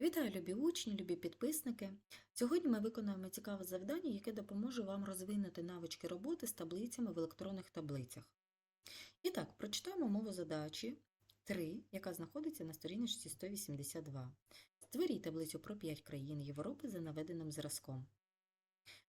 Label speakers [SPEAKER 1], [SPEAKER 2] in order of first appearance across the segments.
[SPEAKER 1] Вітаю, любі учні, любі підписники. Сьогодні ми виконаємо цікаве завдання, яке допоможе вам розвинути навички роботи з таблицями в електронних таблицях. І так, прочитаємо мову задачі 3, яка знаходиться на сторіночці 182. Створіть таблицю про 5 країн Європи за наведеним зразком.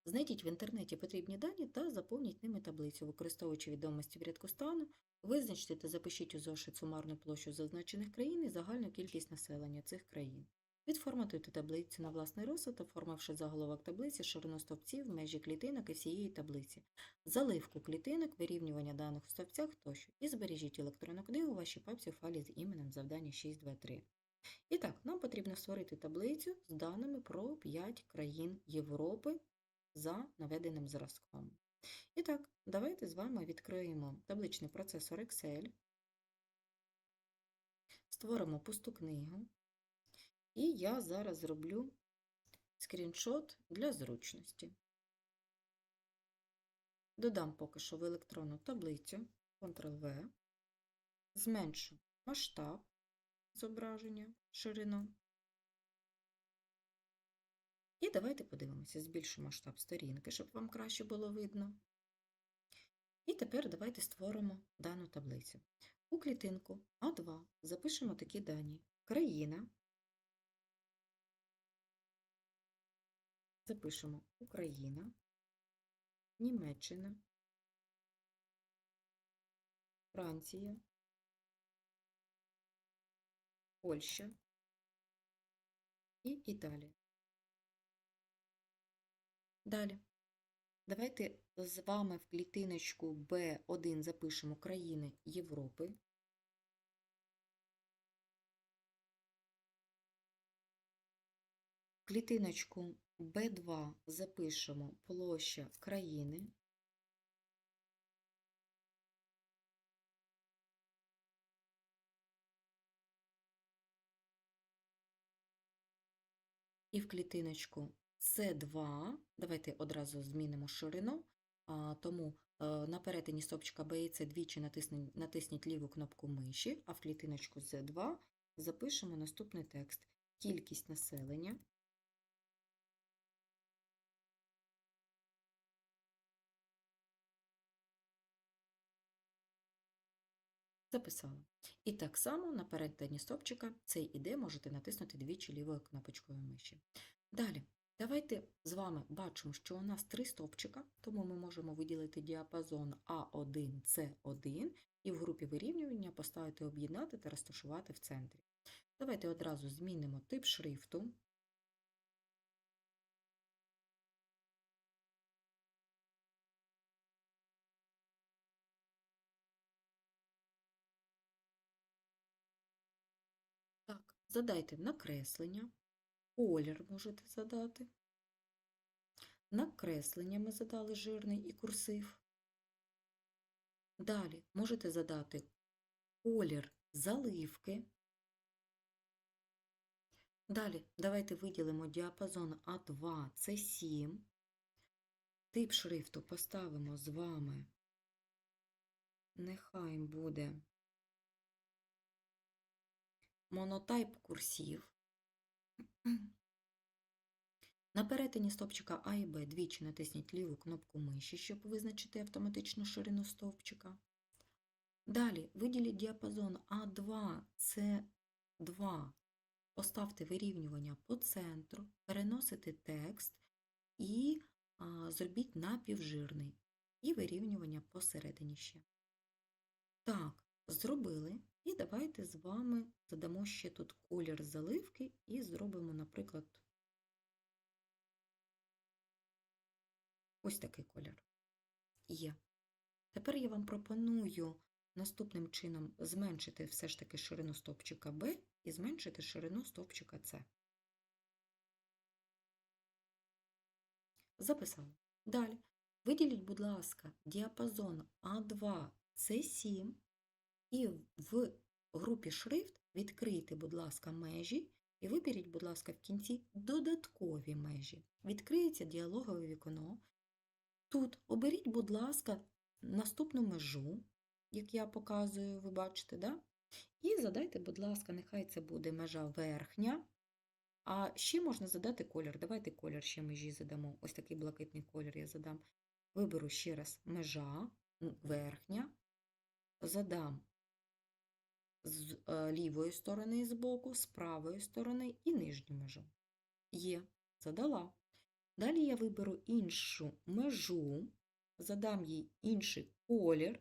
[SPEAKER 1] Знайдіть в інтернеті потрібні дані та заповніть ними таблицю, використовуючи відомості в рядку стану, визначте та запишіть у зошит сумарну площу зазначених країн і загальну кількість населення цих країн. Відформатуйте таблицю на власний розсуд, оформивши заголовок таблиці, ширину стовпців, межі клітинок і всієї таблиці, заливку клітинок, вирівнювання даних у стовпцях тощо. І збережіть електронну книгу у вашій папці в файлі з іменем завдання 623. І так, нам потрібно створити таблицю з даними про 5 країн Європи за наведеним зразком. І так, давайте з вами відкриємо табличний процесор Excel, створимо пусту книгу. І я зараз зроблю скріншот для зручності. Додам поки що в електронну таблицю Ctrl-V, зменшу масштаб зображення, ширину. І давайте подивимося, збільшу масштаб сторінки, щоб вам краще було видно. І тепер давайте створимо дану таблицю. У клітинку А2 запишемо такі дані. Країна. Запишемо Україна, Німеччина, Франція, Польща і Італія. Далі. Давайте з вами в клітиночку B1 запишемо країни Європи. Клітиночку B2 запишемо площа країни. І в клітиночку С2, давайте одразу змінимо ширину, тому е, на перетині стопчика B і С двічі натисніть, натисніть ліву кнопку миші, а в клітиночку З2 запишемо наступний текст. Кількість населення. Записала. І так само на перетині стопчика цей іде можете натиснути двічі лівою кнопочкою миші. Далі, давайте з вами бачимо, що у нас три стопчика, тому ми можемо виділити діапазон А1, С1 і в групі вирівнювання поставити об'єднати та розташувати в центрі. Давайте одразу змінимо тип шрифту. Так, задайте накреслення, колір можете задати. Накреслення ми задали жирний і курсив. Далі можете задати колір заливки. Далі давайте виділимо діапазон А2, це 7. Тип шрифту поставимо з вами. Нехай буде монотайп курсів. На перетині стовпчика А і Б двічі натисніть ліву кнопку миші, щоб визначити автоматичну ширину стовпчика. Далі виділіть діапазон А2, С2, поставте вирівнювання по центру, переносите текст і а, зробіть напівжирний. І вирівнювання посередині ще. Так, зробили. І давайте з вами задамо ще тут колір заливки і зробимо, наприклад, ось такий колір. Є. Тепер я вам пропоную наступним чином зменшити все ж таки ширину стовпчика B і зменшити ширину стовпчика С. Записали. Далі. Виділіть, будь ласка, діапазон А2, С7 і в групі шрифт відкрийте, будь ласка, межі і виберіть, будь ласка, в кінці додаткові межі. Відкриється діалогове вікно. Тут оберіть, будь ласка, наступну межу, як я показую, ви бачите, да? і задайте, будь ласка, нехай це буде межа верхня, А ще можна задати колір. Давайте колір ще межі задамо. Ось такий блакитний колір я задам. Виберу ще раз межа, верхня, задам з е, лівої сторони з боку, з правої сторони і нижню межу. Є, задала. Далі я виберу іншу межу, задам їй інший колір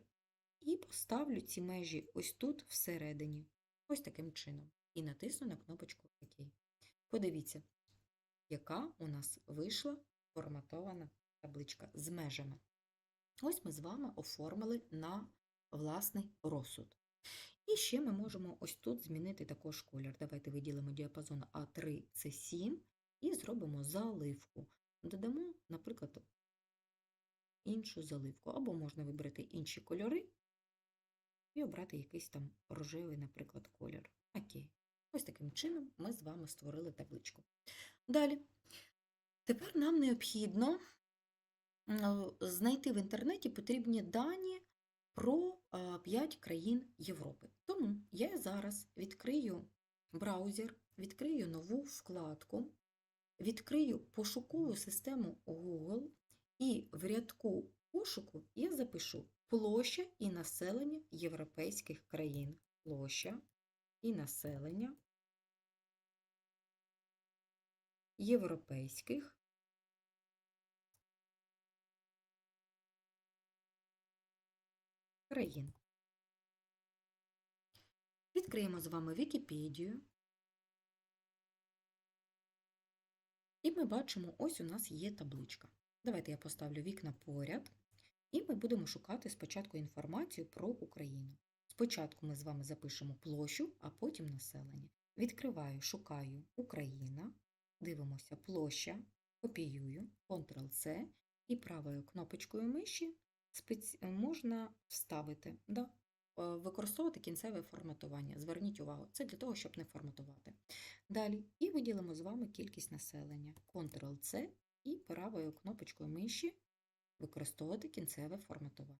[SPEAKER 1] і поставлю ці межі ось тут всередині. Ось таким чином. І натисну на кнопочку ОК. Подивіться, яка у нас вийшла форматована табличка з межами. Ось ми з вами оформили на власний розсуд. І ще ми можемо ось тут змінити також колір. Давайте виділимо діапазон А3, це 7 і зробимо заливку. Додамо, наприклад, іншу заливку. Або можна вибрати інші кольори і обрати якийсь там рожевий, наприклад, колір. Окей. Ось таким чином ми з вами створили табличку. Далі. Тепер нам необхідно знайти в інтернеті потрібні дані про 5 країн Європи. Тому я зараз відкрию браузер, відкрию нову вкладку, відкрию пошукову систему Google і в рядку пошуку я запишу площа і населення європейських країн. Площа і населення європейських країн. Відкриємо з вами Вікіпедію. І ми бачимо, ось у нас є табличка. Давайте я поставлю вікна поряд, і ми будемо шукати спочатку інформацію про Україну. Спочатку ми з вами запишемо площу, а потім населення. Відкриваю, шукаю Україна, дивимося площа, копіюю, Ctrl-C і правою кнопочкою миші спеці... можна вставити, да, е, використовувати кінцеве форматування. Зверніть увагу, це для того, щоб не форматувати. Далі і виділимо з вами кількість населення. Ctrl-C і правою кнопочкою миші використовувати кінцеве форматування.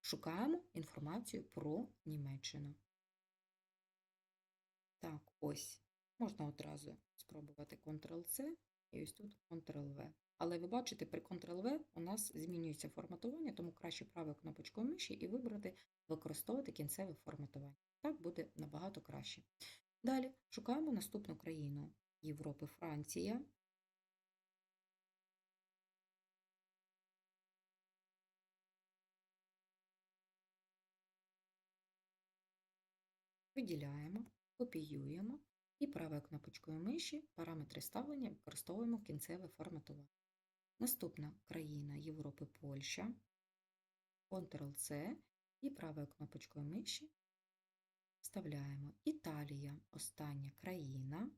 [SPEAKER 1] Шукаємо інформацію про Німеччину. Так, ось. Можна одразу спробувати Ctrl-C і ось тут Ctrl-V. Але ви бачите, при Ctrl-V у нас змінюється форматування, тому краще правою кнопочкою миші і вибрати використовувати кінцеве форматування. Так буде набагато краще. Далі шукаємо наступну країну Європи Франція. Виділяємо, копіюємо і правою кнопочкою миші параметри ставлення використовуємо кінцеве форматування. Наступна країна Європи Польща, Ctrl-C і правою кнопочкою миші вставляємо. Італія, остання країна.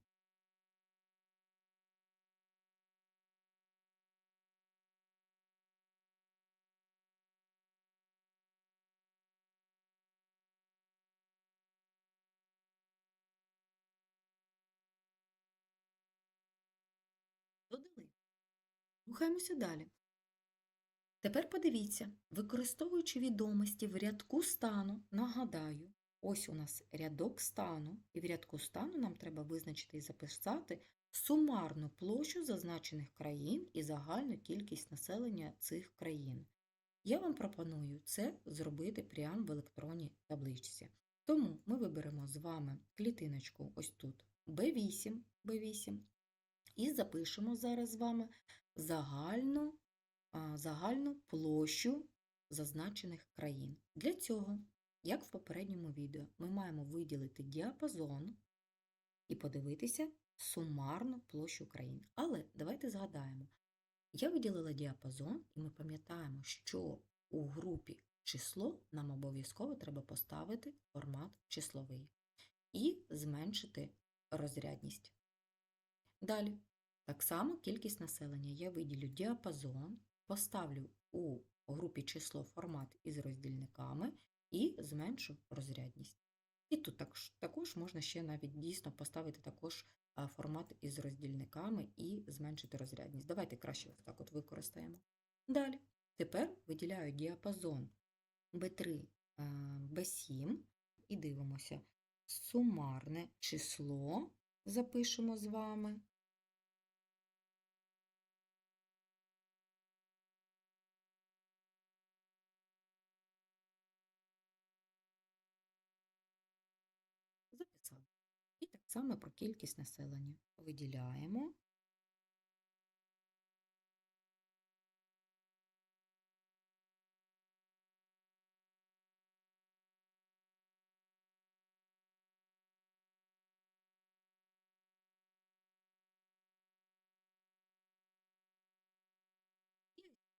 [SPEAKER 1] Рухаємося далі. Тепер подивіться, використовуючи відомості в рядку стану, нагадаю, ось у нас рядок стану, і в рядку стану нам треба визначити і записати сумарну площу зазначених країн і загальну кількість населення цих країн. Я вам пропоную це зробити прямо в електронній табличці. Тому ми виберемо з вами клітиночку ось тут B8, B8 і запишемо зараз з вами загальну, загальну площу зазначених країн. Для цього, як в попередньому відео, ми маємо виділити діапазон і подивитися сумарну площу країн. Але давайте згадаємо, я виділила діапазон, і ми пам'ятаємо, що у групі число нам обов'язково треба поставити формат числовий і зменшити розрядність. Далі, так само кількість населення. Я виділю діапазон, поставлю у групі число формат із роздільниками і зменшу розрядність. І тут також, також можна ще навіть дійсно поставити також формат із роздільниками і зменшити розрядність. Давайте краще так от використаємо. Далі, тепер виділяю діапазон B3, B7 і дивимося сумарне число запишемо з вами саме про кількість населення. Виділяємо.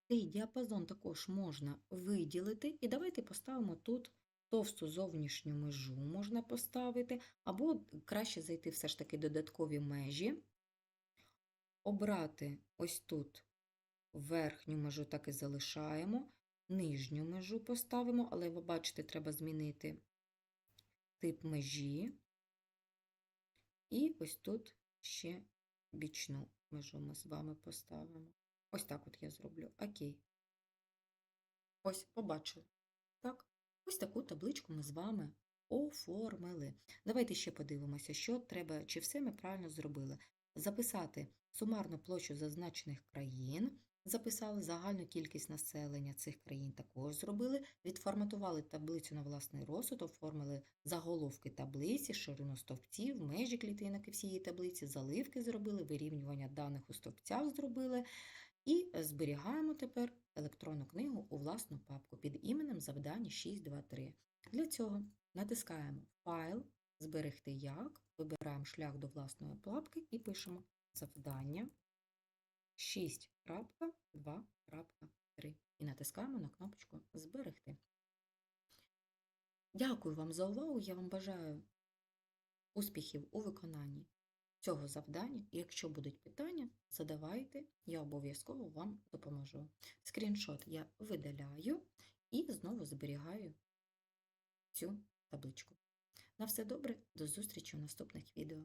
[SPEAKER 1] Цей діапазон також можна виділити, і давайте поставимо тут товсту зовнішню межу можна поставити, або краще зайти все ж таки додаткові межі, обрати ось тут верхню межу так і залишаємо, нижню межу поставимо, але ви бачите, треба змінити тип межі, і ось тут ще бічну межу ми з вами поставимо. Ось так от я зроблю. Окей. Ось, побачили. Так, ось таку табличку ми з вами оформили. Давайте ще подивимося, що треба, чи все ми правильно зробили. Записати сумарну площу зазначених країн, записали загальну кількість населення цих країн також зробили, відформатували таблицю на власний розсуд, оформили заголовки таблиці, ширину стовпців, межі клітинок і всієї таблиці, заливки зробили, вирівнювання даних у стовпцях зробили. І зберігаємо тепер електронну книгу у власну папку під іменем завдання 623. Для цього натискаємо Файл, Зберегти як, вибираємо шлях до власної папки і пишемо завдання 6.2.3 і натискаємо на кнопочку Зберегти. Дякую вам за увагу. Я вам бажаю успіхів у виконанні цього завдання. Якщо будуть питання, задавайте, я обов'язково вам допоможу. Скріншот я видаляю і знову зберігаю цю табличку. На все добре, до зустрічі в наступних відео.